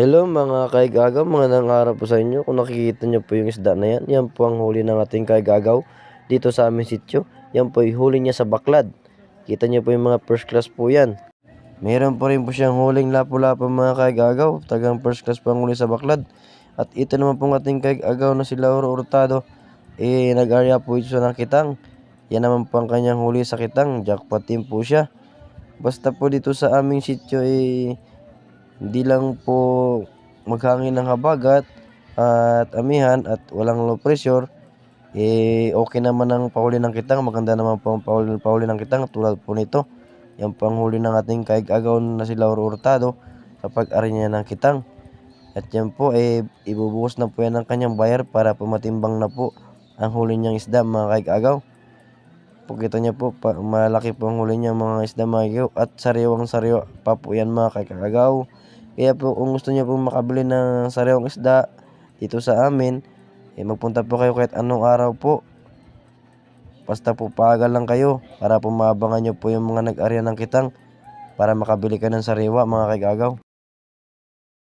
Hello mga kaigagaw, magandang araw po sa inyo. Kung nakikita nyo po yung isda na yan, yan po ang huli ng ating kaigagaw dito sa aming sityo. Yan po yung huli niya sa baklad. Kita nyo po yung mga first class po yan. Meron po rin po siyang huling lapu-lapu mga kaigagaw. Tagang first class po ang huli sa baklad. At ito naman po ang ating kaigagaw na si Lauro Hurtado. Eh, nag-area po ito sa nakitang. Yan naman po ang kanyang huli sa kitang. Jackpot team po siya. Basta po dito sa aming sityo eh, hindi lang po maghangin ng habagat at amihan at walang low pressure, eh okay naman ang pahuli ng kitang. Maganda naman po ang pahuli, pahuli ng kitang tulad po nito. Yan po ang huli ng ating kaig-agaw na si Lauro Hurtado sa pag-ari niya ng kitang. At yan po, eh, ibubuhos na po yan ng kanyang bayar para po matimbang na po ang huli niyang isda mga kaig-agaw. Pagkita niya po, pa, malaki po ang huli niya mga isda mga at sariwang sariwa pa po yan mga kaig-agaw. Kaya po kung gusto niyo po makabili ng sariwang isda dito sa amin, eh magpunta po kayo kahit anong araw po. Basta po paagal lang kayo para po maabangan niyo po yung mga nag-arya ng kitang para makabili ka ng sariwa mga kaigagaw.